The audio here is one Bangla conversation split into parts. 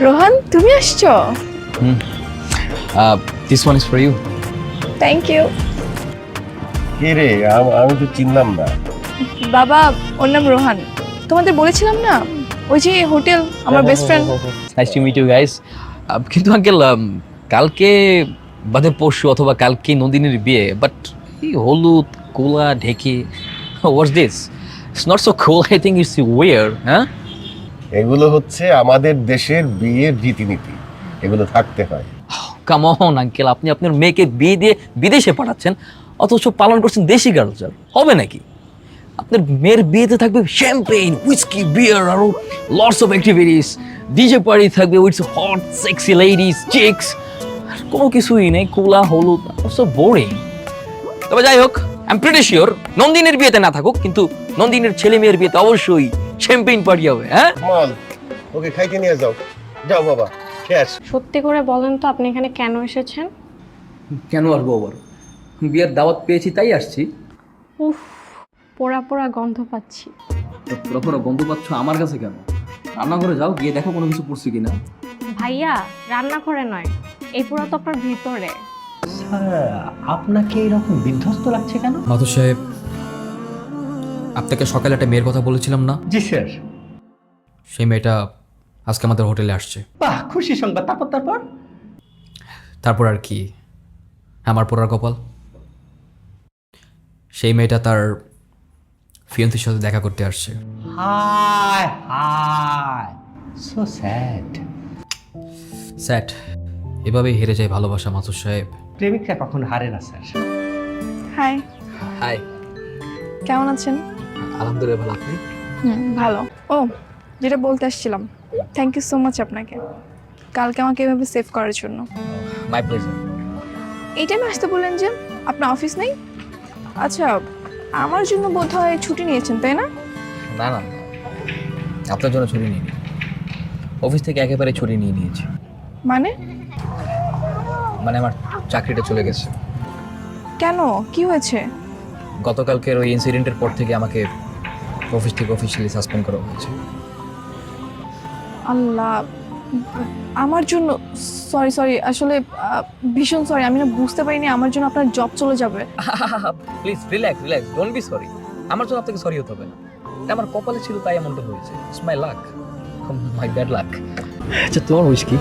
রোহান তুমি আসছো? this one is for you. Thank you কে রে আম- তো চিনলাম না। বাবা ওর নাম রোহান। তোমাদের বলেছিলাম না? ওই যে হোটেল আমার best friend Nice to meet you guys. Uh, কিন্তু আঙ্কেল কালকে বাদে পরশু অথবা কালকে নন্দিনীর বিয়ে বাট এই হলুদ কোলা ঢেকে what's this it's not so cool I think it's war হ্যাঁ এগুলো হচ্ছে আমাদের দেশের বিয়ের রীতিনীতি। এগুলো থাকতে হয়। কাম অন আঙ্কেল আপনি আপনার মেয়েকে বিয়ে দিয়ে বিদেশে পাঠাচ্ছেন, অথচ পালন করছেন দেশি কালচার হবে নাকি? আপনার মেয়ের বিয়েতে থাকবে শ্যাম্পেইন উইস্কি বিয়ার আরও lots of activities DJ party থাকবে with hot sexy ladies chicks কোনো কিছুই নেই, কোলা, হলুদ সো বোরিং তবে যাই হোক আই এম প্রিটি শিওর নন্দিনীর বিয়েতে না থাকুক, কিন্তু নন্দিনীর ছেলে মেয়ের বিয়েতে অবশ্যই শ্যাম্পেইন পার্টি হবে হ্যাঁ? মাল ওকে খাইতে নিয়ে যাও। যাও বাবা আস। সত্যি করে বলেন তো আপনি এখানে কেন এসেছেন? কেন আসব আবার? বিয়ের দাওয়াত পেয়েছি তাই আসছি। উফ পোড়া পোড়া গন্ধ পাচ্ছি। পুরো পুরো গন্ধ পাচ্ছ আমার কাছে কেন? রান্নাঘরে যাও গিয়ে দেখো কোনো কিছু পড়ছে কিনা। ভাইয়া রান্নাঘরে নয় এই পোড়া তো আপনার ভিতরে আপনাকে এরকম বিধ্বস্ত লাগছে কেন? মাধু সাহেব আপনাকে সকালে একটা মেয়ের কথা বলেছিলাম না? জি স্যার। সেই মেয়েটা আজকে আমাদের হোটেলে আসছে। বাহ খুশি সংবাদ। তারপর তারপর? তারপর আর কি। আমার পোড়ার কপাল। সেই মেয়েটা তার ফিয়ন্সির সাথে দেখা করতে আসছে। Hi hi so sad sad এভাবেই হেরে যায় ভালোবাসা মাথুর সাহেব। প্রেমিকরা কখন হারে না স্যার। হাই হাই কেমন আছেন? আলহামদুলিল্লাহ ভালো আপনি? হুম ভালো। ও যেটা বলতে আসছিলাম থ্যাংক ইউ সো মাচ আপনাকে। কালকে আমাকে এভাবে সেভ করার জন্য। মাই প্লেজার এই টাইমে আসতে বললেন যে আপনার অফিস নেই? আচ্ছা আমার জন্য বোধ হয় ছুটি নিয়েছেন তাই না? না না না। আপনার জন্য ছুটি নিয়ে অফিস থেকে একেবারে ছুটি নিয়ে নিয়েছি। মানে? মানে আমার চাকরিটা চলে গেছে। কেন? কি হয়েছে? গতকালকের ওই ইনসিডেন্টের পর থেকে আমাকে অফিস থেকে অফিসিয়ালি সাসপেন্ড করা হয়েছে। আল্লাহ আমার জন্য সরি সরি আসলে ভীষণ সরি আমি না বুঝতে পারিনি আমার জন্য আপনার জব চলে যাবে। Please relax relax don't be sorry আমার জন্য আপনাকে সরি হতে হবে না। এটা আমার কপালে ছিল তাই এমনটা হয়েছে। It's my luck my bad luck আচ্ছা তোমার উইশ কি?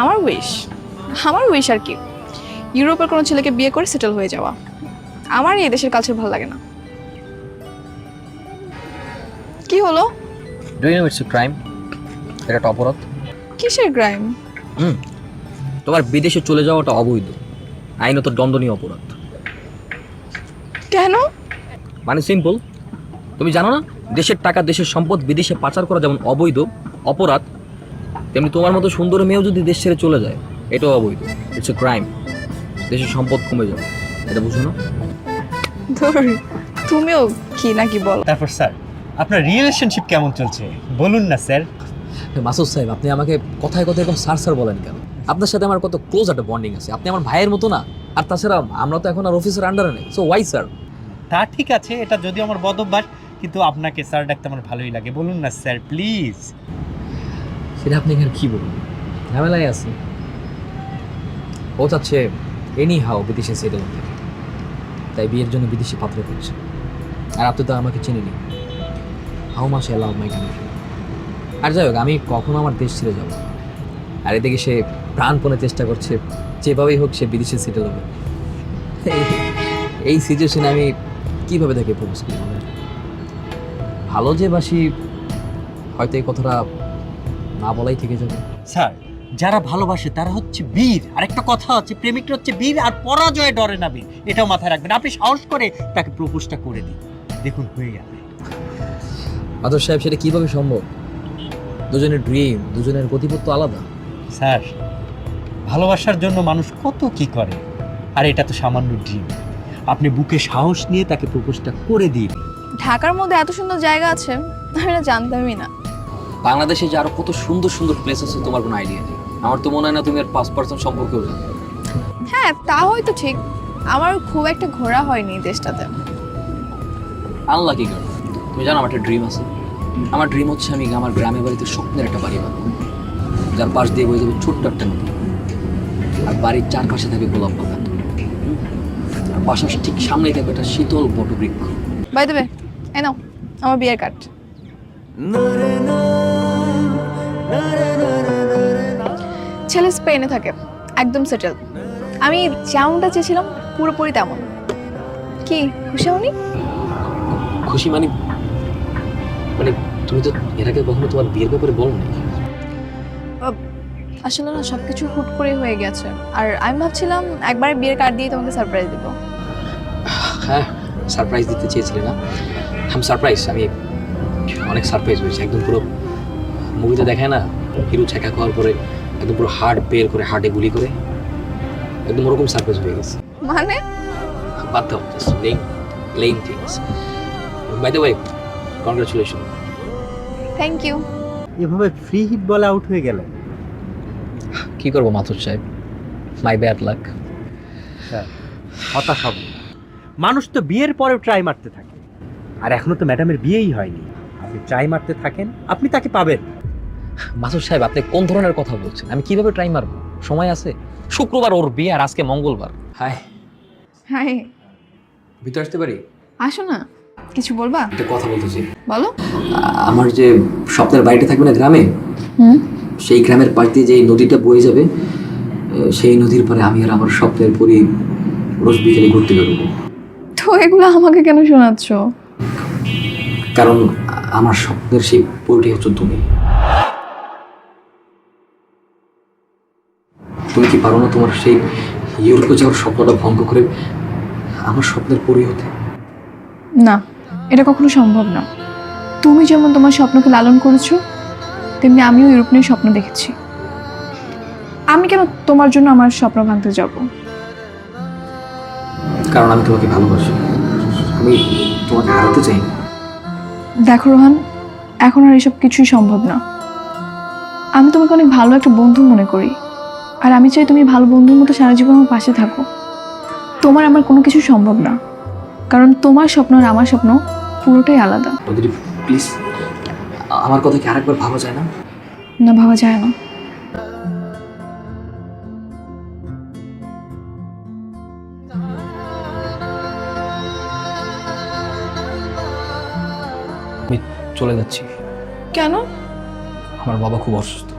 আমার উইশ আমার উইশ আর কি। ইউরোপের কোনো ছেলেকে বিয়ে করে সেটেল হয়ে যাওয়া। আমার এই দেশের কালচার ভালো লাগে না। কি হলো? Do you know it's crime এটা একটা অপরাধ। কিসের ক্রাইম হুম। তোমার বিদেশে চলে যাওয়াটা অবৈধ। আইনত দণ্ডনীয় অপরাধ। কেন? মানে সিম্পল তুমি জানো না? দেশের টাকা দেশের সম্পদ বিদেশে পাচার করা যেমন অবৈধ অপরাধ তেমনি তোমার মতো সুন্দর মেয়েও যদি দেশ ছেড়ে চলে যায় এটাও অবৈধ। ইটস এ ক্রাইম দেশের সম্পদ কমে যাবে। এটা বুঝো না। ধুর, তুমিও কি নাকি বলো? তারপর স্যার আপনার রিলেশনশিপ কেমন চলছে? বলুন না স্যার। মাসুদ সাহেব আপনি আমাকে কথায় কথায় এরকম স্যার স্যার বলেন কেন? আপনার সাথে আমার কত ক্লোজ একটা বন্ডিং আছে। আপনি আমার ভাইয়ের মতো না। আর তাছাড়া আমরা তো এখন আর অফিসের আন্ডারে নেই। সো ওয়াই স্যার তা ঠিক আছে এটা যদিও আমার বদ অভ্যাস কিন্তু আপনাকে স্যার ডাকতে আমার ভালোই লাগে। বলুন না স্যার প্লিজ সেটা আপনি এখানে কী বলুন? ঝামেলায় আছে। ও চাচ্ছে এনি হাও বিদেশে সেটেল হতে। তাই বিয়ের জন্য বিদেশি পাত্র করছে আর আপনি তো আমাকে চিনেনি। How much I love my country. আর যাই হোক, আমি কখনো আমার দেশ ছেড়ে যাব আর এদিকে সে প্রাণপণে চেষ্টা করছে, যেভাবেই হোক সে বিদেশে সেটেল হবে। এই- সিচুয়েশনে আমি কীভাবে তাকে প্রপোজ করি ভালো যে বাসি, হয়তো এই কথাটা না বলাই থেকে যাবে। স্যার যারা ভালোবাসে তারা হচ্ছে বীর। আর একটা কথা আছে প্রেমিকরা হচ্ছে বীর আর পরাজয়ে ডরে না বীর। এটাও মাথায় রাখবেন। আপনি সাহস করে তাকে প্রপোজটা করে দিন। দেখুন হয়ে যাবে। মাধব সাহেব সেটা কীভাবে সম্ভব? দুজনের ড্রিম দুজনের গতিপথ তো আলাদা। স্যার ভালোবাসার জন্য মানুষ কত কি করে? আর এটা তো সামান্য ড্রিম আপনি বুকে সাহস নিয়ে তাকে প্রপোজটা করে দিন। ঢাকার মধ্যে এত সুন্দর জায়গা আছে আমি না জানতামই না। বাংলাদেশে যে আরও কত সুন্দর সুন্দর প্লেস আছে তোমার কোনো আইডিয়া নেই। আমার তো মনে হয় না তুমি আর পাঁচ পার্সেন্ট সম্পর্কেও জানো হ্যাঁ তা হয়তো ঠিক। আমার খুব একটা ঘোরা হয়নি দেশটাতে। আনলাকি গার্ল তুমি জানো আমার একটা ড্রিম আছে। আমার ড্রিম হচ্ছে আমি আমার গ্রামের বাড়িতে স্বপ্নের একটা বাড়ি বানাবো। যার পাশ দিয়ে বয়ে যাবে ছোট্ট একটা নদী। আর বাড়ির চারপাশে থাকবে গোলাপ বাগান। আর বাসার ঠিক সামনেই থাকবে একটা শীতল বটবৃক্ষ। বাই দেবে এই নাও আমার বিয়ের কার্ড ছেলে স্পেনে থাকে একদম সেটেল আমি যেমনটা চেয়েছিলাম পুরোপুরি তেমন। কি খুশি হওনি? খুশি মানে মানে তুমি তো এর আগে কখনো তোমার বিয়ের ব্যাপারে বলো না আসলে না সব কিছু হুট করে হয়ে গেছে। আর আমি ভাবছিলাম একবার বিয়ের কার্ড দিয়ে তোমাকে সারপ্রাইজ দেবো। হ্যাঁ সারপ্রাইজ দিতে চেয়েছিলে না। আমি সারপ্রাইজ আমি অনেক সারপ্রাইজ হয়েছি। একদম পুরো মুভিতে দেখায় না হিরো ছেঁকা খাওয়ার পরে একদম পুরো হার্ট বের করে হার্টে গুলি করে একদম ওরকম সারপ্রাইজ হয়ে গেছে। মানে? বাদ দাও just playing playing things by the way congratulation thank you এভাবে ফ্রি হিট বলে আউট হয়ে গেলেন কি করব মাথুর সাহেব? মাই ব্যাড লাক হতাশ হবে মানুষ তো বিয়ের পরেও ট্রাই মারতে থাকে। আর এখনও তো ম্যাডামের বিয়েই হয়নি। আপনি ট্রাই মারতে থাকেন আপনি তাকে পাবেন। মাসুদ সাহেব আপনি কোন ধরনের কথা বলছেন? আমি কীভাবে ট্রাই মারবো? সময় আছে? শুক্রবার ওর বিয়ে আর আজকে মঙ্গলবার। হাই। হাই। ভিতরে আসতে পারি? আসো না। কিছু বলবা? একটা কথা বলতেছি। বলো। আমার যে স্বপ্নের বাড়িটা থাকবে না গ্রামে? হুম। সেই গ্রামের পাশ দিয়ে যে নদীটা বয়ে যাবে সেই নদীর পরে আমি আর আমার স্বপ্নের পরি রোজ বিকেলে ঘুরতে বেরোবো। তো এগুলো আমাকে কেন শোনাচ্ছ? কারণ আমার স্বপ্নের সেই পরিটি হচ্ছে তুমি। তুমি কি পারো না তোমার সেই ইউরোপে যাওয়ার স্বপ্নটা ভঙ্গ করে আমার স্বপ্নের পরি হতে? না এটা কখনো সম্ভব না। তুমি যেমন তোমার স্বপ্নকে লালন করেছ তেমনি আমিও ইউরোপ নিয়ে স্বপ্ন দেখেছি। আমি কেন তোমার জন্য আমার স্বপ্ন ভাঙতে যাব? কারণ আমি তোমাকে ভালোবাসি। আমি তোমাকে হারাতে চাই না। দেখো রোহান এখন আর এসব কিছুই সম্ভব না। আমি তোমাকে অনেক ভালো একটা বন্ধু মনে করি। আর আমি চাই তুমি ভালো বন্ধুর মতো সারা জীবন আমার পাশে থাকো। তোমার আমার কোনো কিছু সম্ভব না। কারণ তোমার স্বপ্ন আর আমার স্বপ্ন পুরোটাই আলাদা। প্লিজ আমার কথা কি আরেকবার ভাবা যায় না? না ভাবা যায় না। আমি চলে যাচ্ছি। কেন? আমার বাবা খুব অসুস্থ।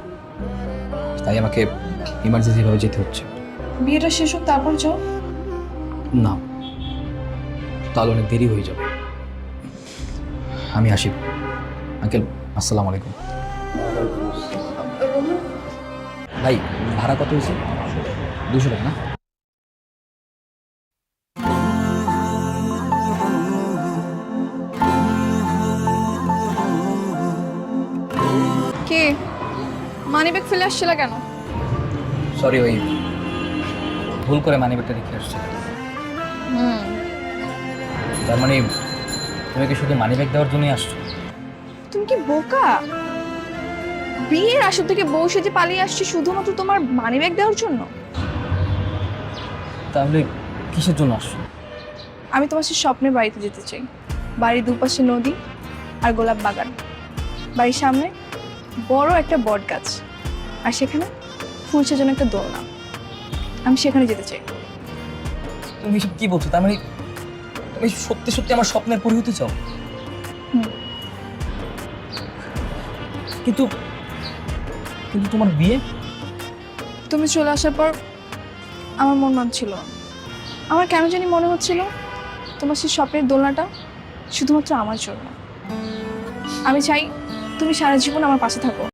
তাই আমাকে ইমার্জেন্সিভাবে যেতে হচ্ছে। বিয়েটা শেষ হোক তারপর যাও। না। তাহলে অনেক দেরি হয়ে যাবে। আমি আসি। আঙ্কেল আসসালামু আলাইকুম। ভাই ভাড়া কত হয়েছে? দুশো টাকা না? কে? মানি ব্যাগ ফেলে আসছিল কেন? সরি ওই ভুল করে মানি ব্যাগটা রেখে আসছে। হুম। তার মানে তুমি কি শুধু মানি ব্যাগ দেওয়ার জন্যই আসছো? তুমি কি বোকা? বিয়ের আসর থেকে বউ সেজে পালিয়ে আসছি শুধুমাত্র তোমার মানি ব্যাগ দেওয়ার জন্য? তাহলে কিসের জন্য আসছো? আমি তোমার সেই স্বপ্নের বাড়িতে যেতে চাই। বাড়ির দুপাশে নদী আর গোলাপ বাগান। বাড়ির সামনে বড় একটা বট গাছ আর সেখানে ফুল সাজানো একটা দোলনা আমি সেখানে যেতে চাই। তুমি এসব কি বলছো? তার মানে তুমি সত্যি সত্যি আমার স্বপ্নের পরি হতে চাও কিন্তু কিন্তু তোমার বিয়ে? তুমি চলে আসার পর আমার মন মানছিল। আমার কেন জানি মনে হচ্ছিল তোমার সেই স্বপ্নের দোলনাটা শুধুমাত্র আমার জন্য। আমি চাই তুমি সারা জীবন আমার পাশে থাকো।